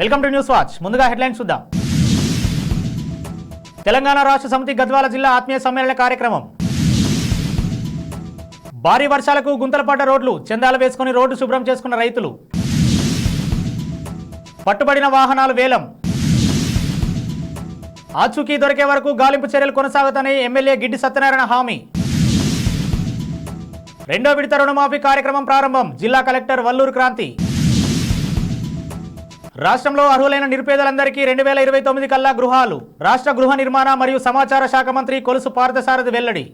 Welcome to news watch. ముందుగా headlines చూద్దాం. తెలంగాణ రాష్ట్ర సమితి గద్వాల జిల్లా ఆత్మీయ సమ్మేళన కార్యక్రమం. భారీ వర్షాలకు గుంతలు పడ్డ రోడ్లు చందాలు వేసుకుని రోడ్డు శుభ్రం చేసుకున్న రైతులు. పట్టుబడిన వాహనాలు వేలం. ఆచూకీ దొరికే వరకు గాలింపు చర్యలు కొనసాగుతాయని ఎమ్మెల్యే గిడ్డి సత్యనారాయణ హామీ. రెండో విడత రుణమాఫీ కార్యక్రమం ప్రారంభం జిల్లా కలెక్టర్ వల్లూరు క్రాంతి. రాష్ట్రంలో అర్హులైన నిరుపేదలందరికీ రెండు వేల ఇరవై తొమ్మిది కల్లా గృహాలు రాష్ట్ర గృహ నిర్మాణ మరియు సమాచార శాఖ మంత్రి కొలుసు పార్థసారథి వెల్లడి.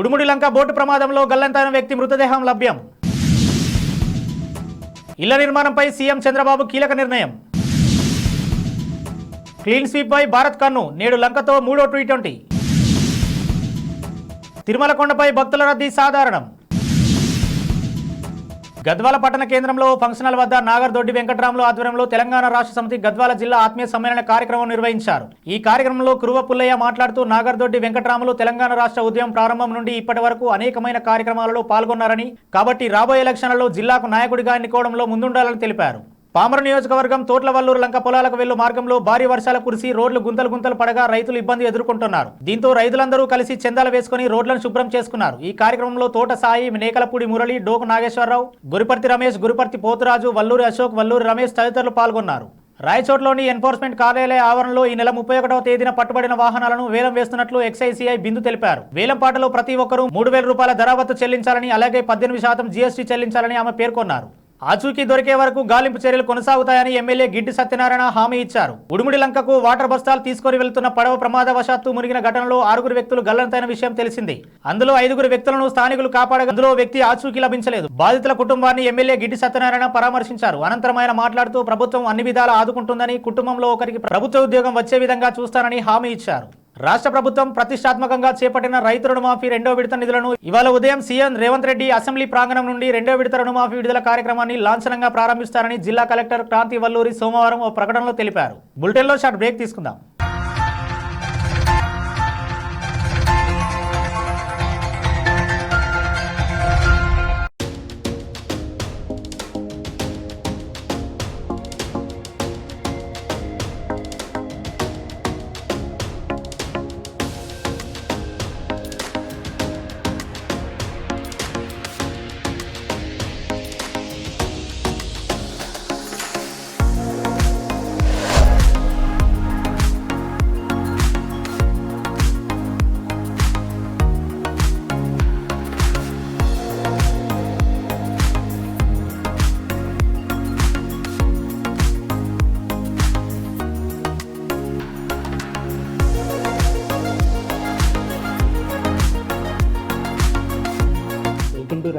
ఉడుముడి లంక బోటు ప్రమాదంలో గల్లంతైన వ్యక్తి మృతదేహం లభ్యం. ఇళ్ళ నిర్మాణంపై సీఎం చంద్రబాబు కీలక నిర్ణయం. క్లీన్ స్వీప్ భారత్ కన్ను నేడు లంకతో మూడో టీ ట్వంటీ. తిరుమల కొండపై భక్తుల రద్దీ సాధారణం. గద్వాల పట్టణ కేంద్రంలో ఫంక్షనల్ వద్ద నాగర్దొడ్డి వెంకటరాములు ఆధ్వర్యంలో తెలంగాణ రాష్ట్ర సమితి గద్వాల జిల్లా ఆత్మీయ సమ్మేళన కార్యక్రమం నిర్వహించారు. ఈ కార్యక్రమంలో కురువ పుల్లయ్య మాట్లాడుతూ నాగర్దొడ్డి వెంకటరాములు తెలంగాణ రాష్ట్ర ఉద్యమం ప్రారంభం నుండి ఇప్పటి వరకు అనేకమైన కార్యక్రమాలలో పాల్గొన్నారని కాబట్టి రాబోయే ఎలక్షన్లలో జిల్లాకు నాయకుడిగా ఎన్నుకోవడంలో ముందుండాలని తెలిపారు. పామరు నియోజకవర్గం తోట్లవల్లూరు లంక పొలాలకు వెళ్ళు మార్గంలో భారీ వర్షాల కురిసి రోడ్లు గుంతలు గుంతలు పడగా రైతులు ఇబ్బంది ఎదుర్కొంటున్నారు. దీంతో రైతులందరూ కలిసి చందాలు వేసుకుని రోడ్లను శుభ్రం చేసుకున్నారు. ఈ కార్యక్రమంలో తోట సాయి మేకలపూడి మురళి డోకు నాగేశ్వరరావు గురిపర్తి రమేష్ గురిపర్తి పోతురాజు వల్లూరి అశోక్ వల్లూరి రమేష్ తదితరులు పాల్గొన్నారు. రాయచోట్లోని ఎన్ఫోర్స్మెంట్ కార్యాలయ ఆవరణలో ఈ నెల ముప్పై ఒకటవ తేదీన పట్టుబడిన వాహనాలను వేలం వేస్తున్నట్లు ఎక్సైసీఐ బిందు తెలిపారు. వేలంపాటలో ప్రతి ఒక్కరూ మూడు వేల రూపాయల ధరావత్తు చెల్లించాలని అలాగే పద్దెనిమిది శాతం జీఎస్టీ చెల్లించాలని ఆమె పేర్కొన్నారు. ఆచూకీ దొరికే వరకు గాలింపు చర్యలు కొనసాగుతాయని ఎమ్మెల్యే గిడ్డి సత్యనారాయణ హామీ ఇచ్చారు. ఉడుముడి లంకకు వాటర్ బస్తాలు తీసుకొని వెళ్తున్న పడవ ప్రమాదవశాత్తు మునిగిన ఘటనలో ఆరుగురు వ్యక్తులు గల్లంతైన విషయం తెలిసింది. అందులో ఐదుగురు వ్యక్తులను స్థానికులు కాపాడగా అందులో వ్యక్తి ఆచూకీ లభించలేదు. బాధితుల కుటుంబాన్ని ఎమ్మెల్యే గిడ్డి సత్యనారాయణ పరామర్శించారు. అనంతరం ఆయన మాట్లాడుతూ ప్రభుత్వం అన్ని విధాలా ఆదుకుంటుందని కుటుంబంలో ఒకరికి ప్రభుత్వ ఉద్యోగం వచ్చే విధంగా చూస్తానని హామీ ఇచ్చారు. రాష్ట్ర ప్రభుత్వం ప్రతిష్టాత్మకంగా చేపట్టిన రైతు రుణమాఫీ రెండో విడత నిధులను ఇవాళ ఉదయం సీఎం రేవంత్ రెడ్డి అసెంబ్లీ ప్రాంగణం నుండి రెండో విడత రుణమాఫీ విడుదల కార్యక్రమాన్ని లాంఛనంగా ప్రారంభిస్తారని జిల్లా కలెక్టర్ క్రాంతి వల్లూరి సోమవారం ఓ ప్రకటనలో తెలిపారు. బులెటిన్లో షార్ట్ బ్రేక్ తీసుకుందాం.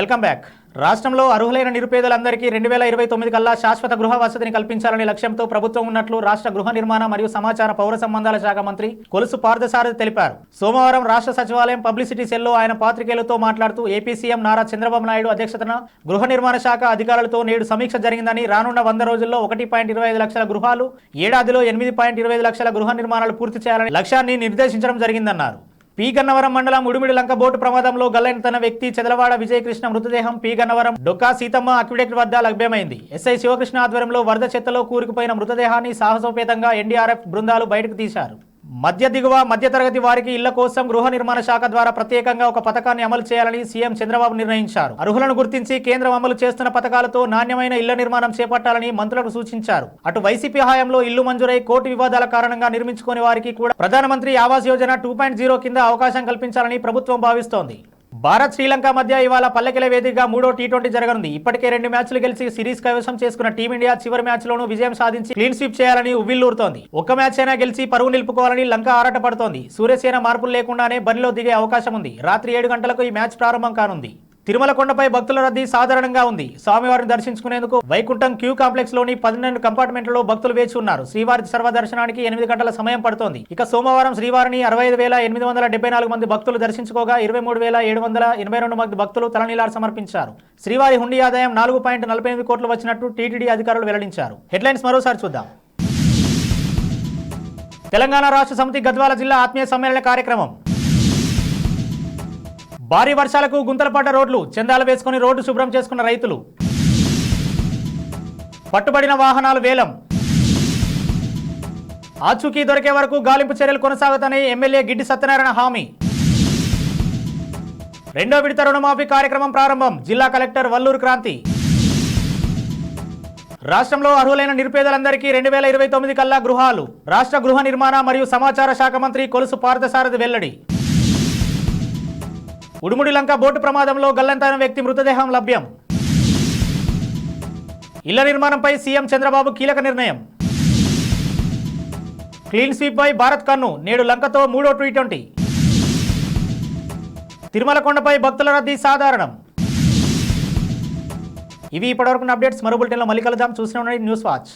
Welcome back. రాష్ట్రంలో అర్హులైన నిరుపేదలందరికీ రెండు వేల ఇరవై తొమ్మిది కల్లా శాశ్వత గృహ వసతిని కల్పించాలనే లక్ష్యంతో ప్రభుత్వం ఉన్నట్లు రాష్ట్ర గృహ నిర్మాణ మరియు సమాచార పౌర సంబంధాల శాఖ మంత్రి కొలుసు పార్థసారథి తెలిపారు. సోమవారం రాష్ట్ర సచివాలయం పబ్లిసిటీ సెల్లో ఆయన పాత్రికేయులతో మాట్లాడుతూ ఏపీ సీఎం నారా చంద్రబాబు నాయుడు అధ్యక్షతన గృహ నిర్మాణ శాఖ అధికారులతో నేడు సమీక్ష జరిగిందని రానున్న వంద రోజుల్లో ఒకటి పాయింట్ ఇరవై ఐదు లక్షల గృహాలు ఏడాదిలో ఎనిమిది పాయింట్ ఇరవై ఐదు లక్షల గృహ నిర్మాణాలు పూర్తి చేయాలని లక్ష్యాన్ని నిర్దేశించడం జరిగిందన్నారు. పి గన్నవరం మండలం ఉడిమిడి లంక బోటు ప్రమాదంలో గల్లైన తన వ్యక్తి చెదలవాడ విజయకృష్ణ మృతదేహం పి గన్నవరం డొక్కా సీతమ్మ అక్విడెక్ట్ వద్ద లభ్యమైంది. ఎస్ఐ శివకృష్ణ ఆధ్వర్యంలో వరద చెత్తలో కూరుకుపోయిన మృతదేహాన్ని సాహసోపేతంగా ఎన్డీఆర్ఎఫ్ బృందాలు బయటకు తీశారు. మధ్య దిగువ మధ్యతరగతి వారికి ఇళ్ళ కోసం గృహ నిర్మాణ శాఖ ద్వారా ప్రత్యేకంగా ఒక పథకాన్ని అమలు చేయాలని సీఎం చంద్రబాబు నిర్ణయించారు. అర్హులను గుర్తించి కేంద్రం అమలు చేస్తున్న పథకాలతో నాణ్యమైన ఇళ్ళ నిర్మాణం చేపట్టాలని మంత్రులకు సూచించారు. అటు వైసీపీ హయాంలో ఇల్లు మంజూరై కోర్టు వివాదాల కారణంగా నిర్మించుకునే వారికి కూడా Pradhanmantri Awas Yojana two point zero కింద అవకాశం కల్పించాలని ప్రభుత్వం భావిస్తోంది. భారత్ శ్రీలంక మధ్య ఇవాళ పల్లకిల వేదికగా మూడో టీ ట్వంటీ జరగనుంది. ఇప్పటికే రెండు మ్యాచ్లు గెలిచి సిరీస్ కైవసం చేసుకున్న టీమిండియా చివరి మ్యాచ్ లోనూ విజయం సాధించి క్లీన్ స్వీప్ చేయాలని ఉవ్విల్లూరుతోంది ఒక్క మ్యాచ్ అయినా గెలిచి పరువు నిలుపుకోవాలని లంక ఆరాటపడుతోంది సూర్యసేన మార్పులు లేకుండానే బరిలో దిగే అవకాశం ఉంది రాత్రి ఏడు గంటలకు ఈ మ్యాచ్ ప్రారంభం కానుంది. తిరుమల కొండపై భక్తుల రద్దీ సాధారణంగా ఉంది. స్వామివారిని దర్శించుకునేందుకు వైకుంఠం క్యూ కాంప్లెక్స్లోని పన్నెండు కంపార్ట్మెంట్లలో భక్తులు వేచి ఉన్నారు. శ్రీవారి సర్వదర్శనానికి ఎనిమిది గంటల సమయం పడుతోంది. ఇక సోమవారం శ్రీవారిని అరవై ఐదు వేల ఎనిమిది వందల డెబ్బై నాలుగు మంది భక్తులు దర్శించుకోగా ఇరవై మూడు వేల ఏడు వందల ఎనభై రెండు మంది భక్తులు తలనీలాలు సమర్పించారు. శ్రీవారి హుండీ ఆదాయం నాలుగు పాయింట్ నలభై ఎనిమిది కోట్లు వచ్చినట్టు టీటీడీ అధికారులు వెల్లడించారు. హెడ్లైన్స్ మరోసారి చూద్దాం. తెలంగాణ రాష్ట్ర సమితి గద్వాల జిల్లా ఆత్మీయ సమ్మేళన కార్యక్రమం. భారీ వర్షాలకు గుంతలు పడ్డ రోడ్లు చందాలు వేసుకుని రోడ్డు శుభ్రం చేసుకున్న రైతులు. పట్టుబడిన వాహనాలు వేలం. ఆచూకీ దొరికే వరకు గాలింపు చర్యలు కొనసాగుతాయని ఎమ్మెల్యే గిడ్డి సత్యనారాయణ హామీ. రెండో విడత రుణమాఫీ కార్యక్రమం ప్రారంభం జిల్లా కలెక్టర్ వల్లూరు క్రాంతి. రాష్ట్రంలో అర్హులైన నిరుపేదలందరికీ రెండు వేల ఇరవై తొమ్మిది కల్లా గృహాలు. రాష్ట్ర గృహ నిర్మాణ మరియు సమాచార శాఖ మంత్రి కొలుసు పార్థసారథి వెల్లడి. ఉడుముడి లంక బోటు ప్రమాదంలో గల్లంతైన వ్యక్తి మృతదేహం లభ్యం. ఇళ్ళ నిర్మాణంపై సీఎం చంద్రబాబు కీలక నిర్ణయం. క్లీన్ స్వీప్ భారత్ కన్ను నేడు లంకతో మూడో టీ ట్వంటీ. తిరుమలకొండపై భక్తుల రద్దీ సాధారణం. ఇవి ఇప్పటివరకు అప్డేట్స్. మరో బులెటిన్లో మళ్ళీ కలుద్దాం. చూసిన న్యూస్ వాచ్.